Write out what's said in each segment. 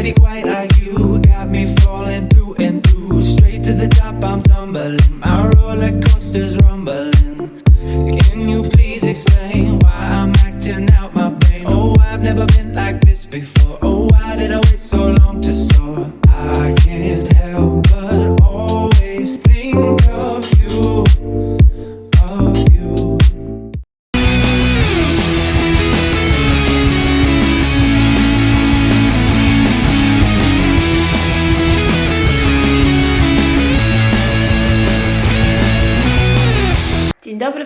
nobody quite like you. Got me falling through and through. Straight to the top, I'm tumbling. My roller coaster's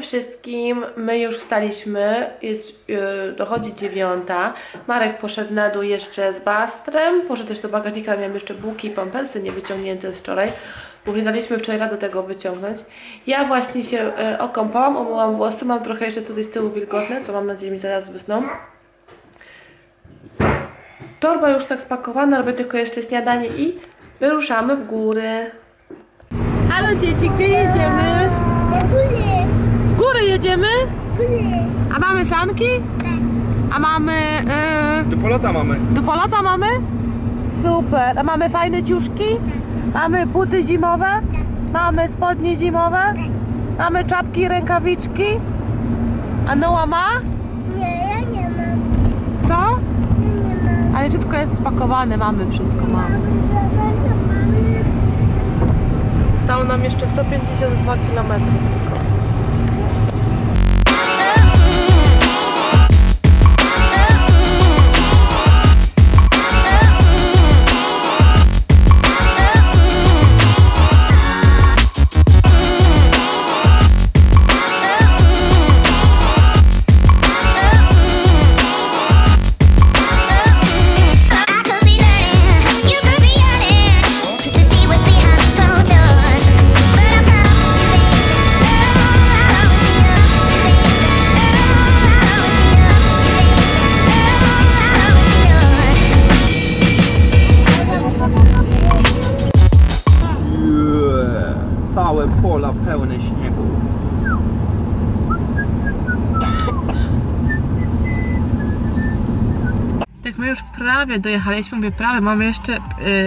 wszystkim. My już wstaliśmy. Jest, yy, dochodzi dziewiąta. Marek poszedł na dół jeszcze z Bastrem. Poszedł też do bagażnika. Miałem jeszcze bułki i pampersy niewyciągnięte z wczoraj. Bo daliśmy wczoraj rady tego wyciągnąć. Ja właśnie się yy, okąpałam, omyłam włosy. Mam trochę jeszcze tutaj z tyłu wilgotne, co mam nadzieję mi zaraz wysną. Torba już tak spakowana, robię tylko jeszcze śniadanie i wyruszamy w góry. Halo dzieci, gdzie jedziemy? W góry jedziemy? A mamy sanki? A mamy... Yy, Do polota mamy. do polota mamy? Super. A mamy fajne ciuszki? Mamy buty zimowe? Mamy spodnie zimowe? Mamy czapki i rękawiczki? A Noa ma? Nie, ja nie mam. Co? Ja nie mam. Ale wszystko jest spakowane, mamy wszystko, mamy. Zostało nam jeszcze 152 km tylko. Prawie dojechaliśmy, mówię prawie, mamy jeszcze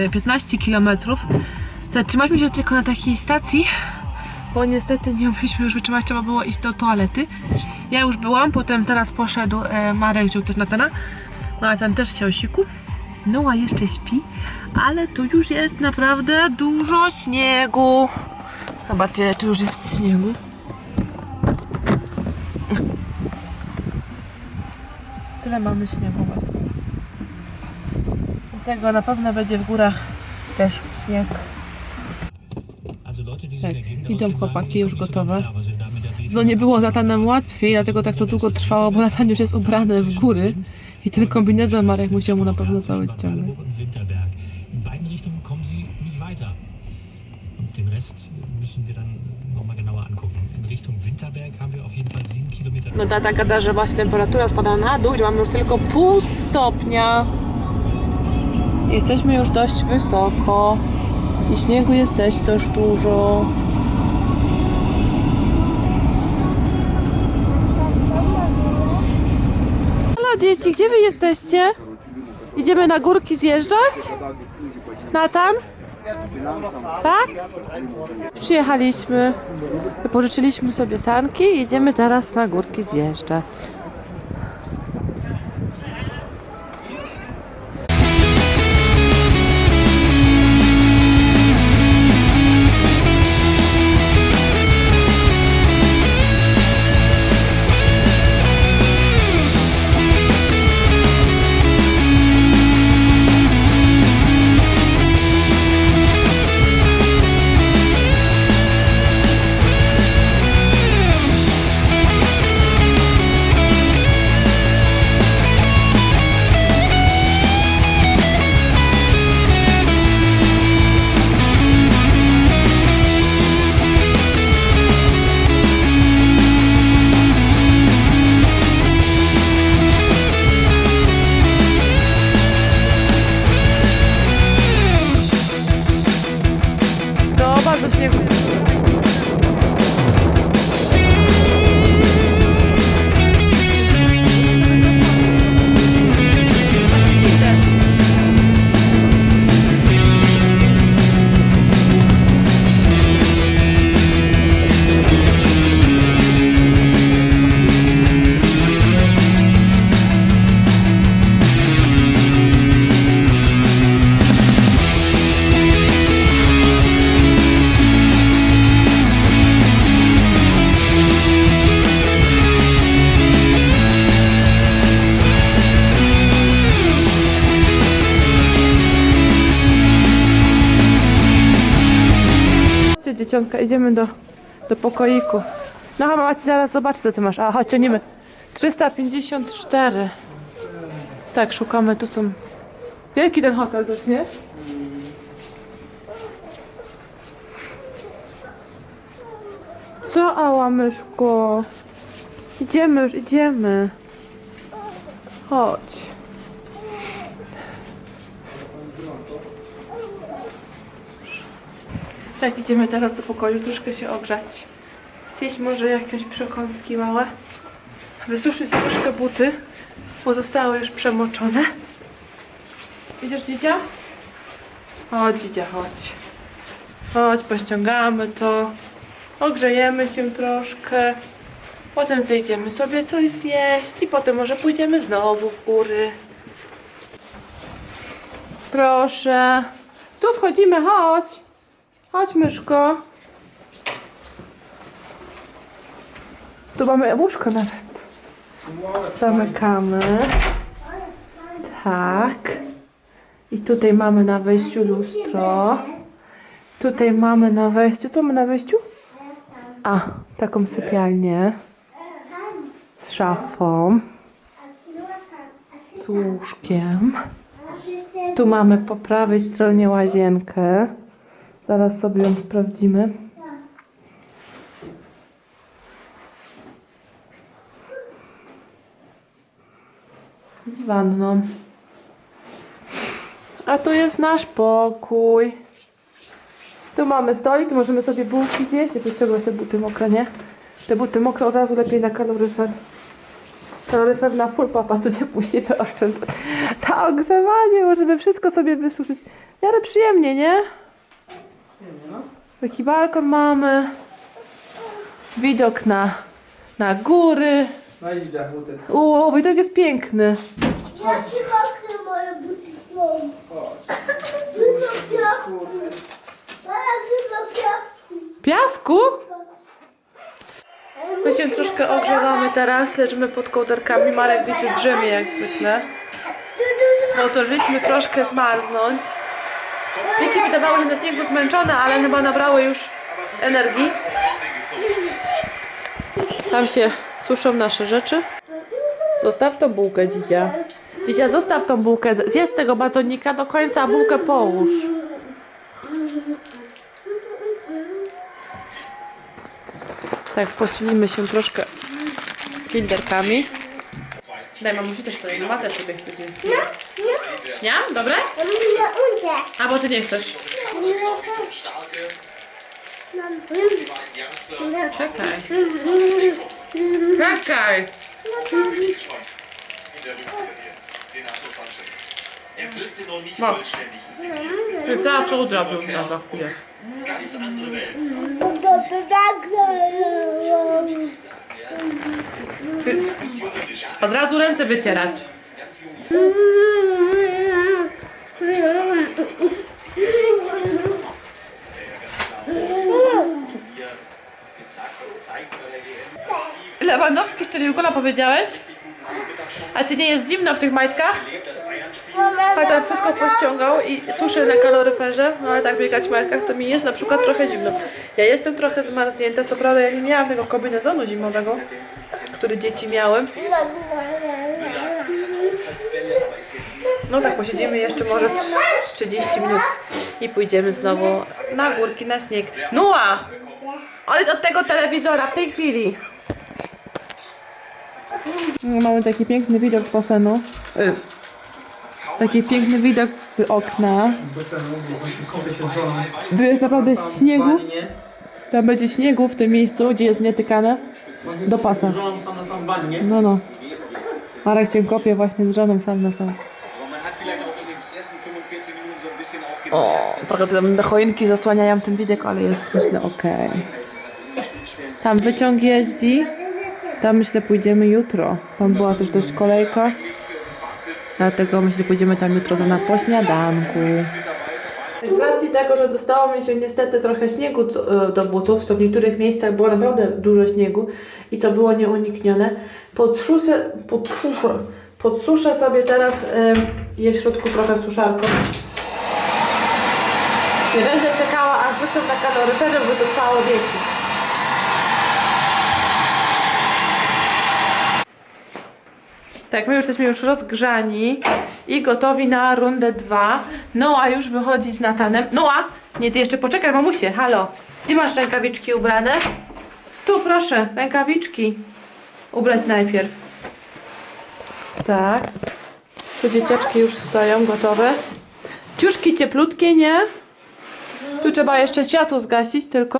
y, 15 km. Zatrzymaliśmy się tylko na takiej stacji, bo niestety nie mogliśmy już wytrzymać, trzeba było iść do toalety. Ja już byłam, potem teraz poszedł e, Marek, wziął też Natana, no a ten też się siku. No a jeszcze śpi, ale tu już jest naprawdę dużo śniegu. Zobaczcie, tu już jest śniegu. Tyle mamy śniegu właśnie. Dlatego na pewno będzie w górach też śnieg. Tak, idą chłopaki już gotowe. No nie było Natanem łatwiej, dlatego tak to długo trwało, bo Natan już jest ubrany w góry i ten kombinezon Marek musiał mu na pewno cały ściągnąć. No tata gada, że właśnie temperatura spada na dół, że mamy już tylko pół stopnia. Jesteśmy już dość wysoko i śniegu jest też dużo. Halo dzieci, gdzie wy jesteście? Idziemy na górki zjeżdżać? Natan? Tak? Przyjechaliśmy, pożyczyliśmy sobie sanki i idziemy teraz na górki zjeżdżać. Idziemy do, do pokoiku. No a mama ci zaraz zobaczy, co ty masz. A, chodź, ciągniemy. 354. Tak, szukamy, tu są... Wielki ten hotel też, nie? Co, ała, myszko? Idziemy już, idziemy. Chodź. Tak, idziemy teraz do pokoju, troszkę się ogrzać. Zjeść może jakieś przekąski małe. Wysuszyć troszkę buty, bo zostały już przemoczone. Idziesz, dzidzia? Chodź, dzidzia, chodź. Chodź, pościągamy to. Ogrzejemy się troszkę. Potem zejdziemy sobie coś zjeść i potem może pójdziemy znowu w góry. Proszę. Tu wchodzimy, chodź. Chodź, myszko. Tu mamy łóżko nawet. Zamykamy. Tak. I tutaj mamy na wejściu lustro. Tutaj mamy na wejściu. Co mamy na wejściu? A, taką sypialnię. Z szafą. Z łóżkiem. Tu mamy po prawej stronie łazienkę. Zaraz sobie ją sprawdzimy. Z wanną. A tu jest nasz pokój. Tu mamy stolik, możemy sobie bułki zjeść. Ja wyciągnę te buty mokre, nie? Te buty mokre od razu lepiej na kaloryfer. Kaloryfer na full papa, co nie musi wyoszczędzać. Ta ogrzewanie, możemy wszystko sobie wysuszyć. W miarę przyjemnie, nie? Taki balkon mamy. Widok na, na góry. No i idzie buty. Uuu, widok jest piękny. Jakie mokre moje buty są. Dużo piasku. Zaraz dużo piasku. Piasku? My się troszkę ogrzewamy teraz, leżymy pod kołderkami. Marek widzę drzemie jak zwykle. No zdążyliśmy troszkę zmarznąć. Dzieci wydawały się na śniegu zmęczone, ale chyba nabrały już energii. Tam się suszą nasze rzeczy. Zostaw tą bułkę, dzidzia. Dzidzia, zostaw tą bułkę. Zjedz tego batonika do końca, a bułkę połóż. Tak, posilimy się troszkę kinderkami. Daj mamusi też to mama też sobie chce dziecko. Dobre? Ja undę. A bo ty nie chcesz. Czekaj. Czekaj. Vollständig Cała czołdra był na za chwilę. Od razu ręce wycierać. Lewandowski szczelił gola powiedziałeś? A ci nie jest zimno w tych majtkach? A tam wszystko pościągał i suszy na kaloryferze, no ale tak biegać w majtkach to mi jest na przykład trochę zimno. Ja jestem trochę zmarznięta, co prawda ja nie miałam tego kombinezonu zimowego, który dzieci miały. No tak, posiedzimy jeszcze może z- z 30 minut i pójdziemy znowu na górki, na śnieg. Nua! Odejdź od tego telewizora w tej chwili. Mamy taki piękny widok z basenu. Y, Taki piękny widok z okna. Tu jest naprawdę śniegu. nie? Tam będzie śniegu w tym miejscu, gdzie jest nietykane. Do pasa. No, no. Marek się kopie właśnie z żoną sam na sam. Aber man hat vielleicht auch in den ersten 45 Minuten so ein bisschen auch O, trochę tam te choinki zasłaniają ten widok, ale jest myślę okej. Tam wyciąg jeździ. Tam myślę pójdziemy jutro. Tam była też dość kolejka. Dlatego myślę, że pójdziemy tam jutro na po śniadanku. Z racji tego, że dostało mi się niestety trochę śniegu e, do butów, co w niektórych miejscach było naprawdę dużo śniegu i co było nieuniknione, podsuszę, podsuszę, podsuszę sobie teraz e, je w środku trochę suszarką. Nie będę czekała, aż wrócę na kaloryferze, bo to trwało wieki. Tak, my już jesteśmy już rozgrzani i gotowi na rundę 2. Noa już wychodzi z Natanem. Noa! Nie, ty jeszcze poczekaj, mamusie, halo. Gdzie masz rękawiczki ubrane? Tu proszę, rękawiczki. Ubrać najpierw. Tak. Tu dzieciaczki już stoją, gotowe. Ciuszki cieplutkie, nie? Tu trzeba jeszcze światło zgasić tylko.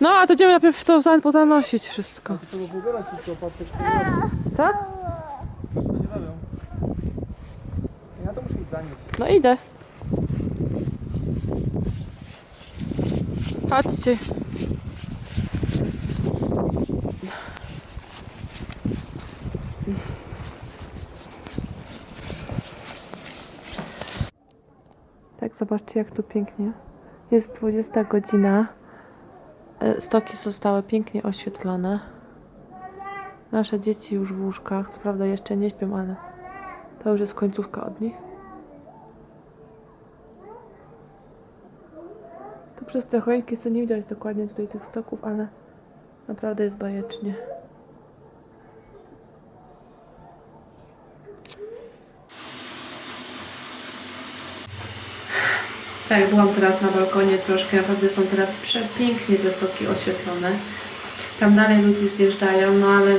No, a to idziemy najpierw to za- pozanosić wszystko. Co? Ja to muszę iść za nim. No idę. Chodźcie. Tak, zobaczcie jak tu pięknie. Jest 20 godzina. E, Stoki zostały pięknie oświetlone. Nasze dzieci już w łóżkach. Co prawda jeszcze nie śpią, ale to już jest końcówka od nich. Przez te choinki co nie widać dokładnie tutaj tych stoków, ale naprawdę jest bajecznie. Tak, byłam teraz na balkonie troszkę, naprawdę są teraz przepięknie te stoki oświetlone. Tam dalej ludzie zjeżdżają, no ale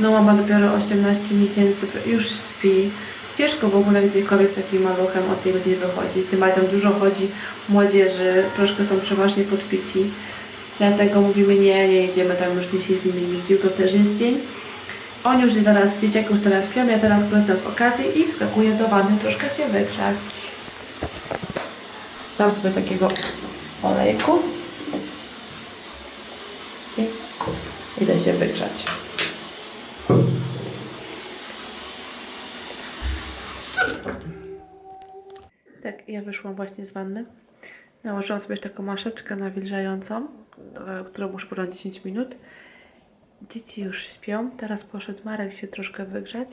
Noa ma dopiero 18 miesięcy, już śpi. Ciężko w ogóle gdziekolwiek z takim maluchem od tej godziny wychodzić. Tym bardziej dużo chodzi młodzieży, troszkę są przeważnie podpici. Dlatego mówimy nie, nie jedziemy tam już dzisiaj z nimi nic, jutro też jest dzień. Oni już teraz, dzieciaki już teraz śpią, ja teraz korzystam z okazji i wskakuję do wanny troszkę się wygrzać. Dam sobie takiego olejku. I idę się wygrzać. ja wyszłam właśnie z wanny. Nałożyłam sobie taką maszeczkę nawilżającą, e, którą muszę porządzić 10 minut. Dzieci już śpią, teraz poszedł Marek się troszkę wygrzać.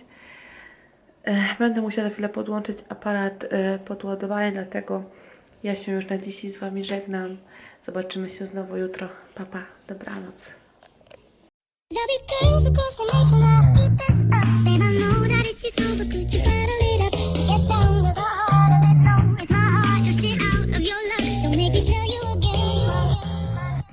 E, będę musiała za chwilę podłączyć aparat e, pod dlatego ja się już na dzisiaj z Wami żegnam. Zobaczymy się znowu jutro. Papa, pa. dobranoc. There'll across the nation I'll eat this up I know that it's but you better lead